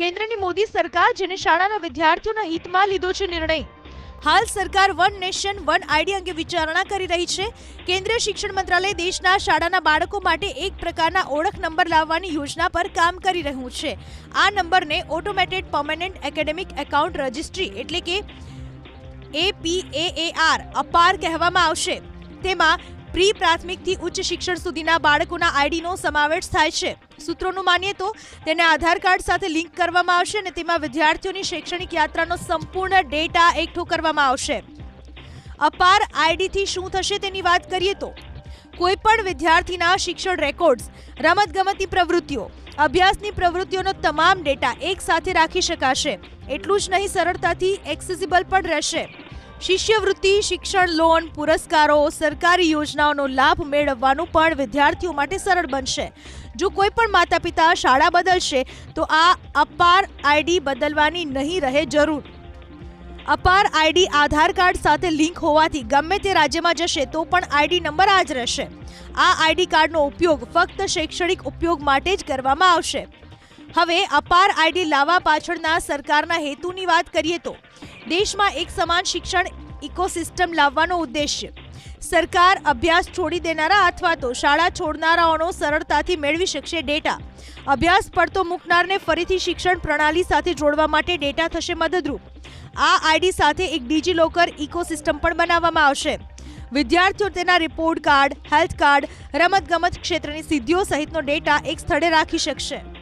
કેન્દ્રની મોદી સરકાર જેને શાળાના વિદ્યાર્થીઓના હિતમાં લીધો છે નિર્ણય. હાલ સરકાર વન નેશન, વન આઈડી અંગે વિચારણા કરી રહી છે. કેન્દ્રીય શિક્ષણ મંત્રાલય દેશના શાળાના બાળકો માટે એક પ્રકારના ઓળખ નંબર લાવવાની યોજના પર કામ કરી રહ્યું છે. આ નંબરને automated permanent academic account registry એટલે કે એપીએએઆર અપાર કહેવામાં આવશે. તેમાં પ્રી પ્રાથમિકથી ઉચ્ચ શિક્ષણ સુધીના બાળકોના આઈડીનો સમાવેશ થાય છે. સૂત્રોનું માનીએ તો તેને આધાર કાર્ડ સાથે લિંક કરવામાં આવશે અને તેમાં વિદ્યાર્થીઓની શૈક્ષણિક યાત્રાનો સંપૂર્ણ ડેટા એકઠો કરવામાં આવશે. અપાર આઈડીથી શું થશે તેની વાત કરીએ તો કોઈપણ વિદ્યાર્થીના શિક્ષણ રેકોર્ડ્સ, રમતગમતની પ્રવૃત્તિઓ, અભ્યાસની પ્રવૃત્તિઓનો તમામ ડેટા એક સાથે રાખી શકાશે. એટલું જ નહીં, સરળતાથી એક્સેસિબલ પણ રહેશે. શિષ્યવૃત્તિ, શિક્ષણ લોન, પુરસ્કારો, સરકારી યોજનાઓનો લાભ મેળવવાનું પણ વિદ્યાર્થીઓ માટે સરળ બનશે. જો કોઈ પણ માતા પિતા શાળા બદલશે, તો આ અપાર આઈડી બદલવાની નહીં રહે જરૂર. અપાર આઈડી આધાર કાર્ડ સાથે લિંક હોવાથી ગમે તે રાજ્યમાં જશે, તો પણ આઈડી નંબર આ જ રહેશે. આ આઈડી કાર્ડનો ઉપયોગ ફક્ત શૈક્ષણિક ઉપયોગ માટે જ કરવામાં આવશે. હવે અપાર આઈડી લાવવા પાછળના સરકારના હેતુની વાત કરીએ તો દેશમાં એક સમાન શિક્ષણ ઇકોસિસ્ટમ લાવવાનો ઉદ્દેશ્ય. સરકાર અભ્યાસ છોડી દેનારા અથવા તો શાળા છોડનારાઓનો સરળતાથી મેળવી શકશે ડેટા. અભ્યાસ પડતો મૂકનારને ફરીથી શિક્ષણ પ્રણાલી સાથે જોડવા માટે ડેટા થશે મદદરૂપ. આ આઈડી સાથે એક ડિજિલોકર લોકર ઇકોસિસ્ટમ પણ બનાવવામાં આવશે. વિદ્યાર્થીઓ તેના રિપોર્ટ કાર્ડ, હેલ્થ કાર્ડ, રમતગમત ક્ષેત્રની સિદ્ધિઓ સહિતનો ડેટા એક સ્થળે રાખી શકશે.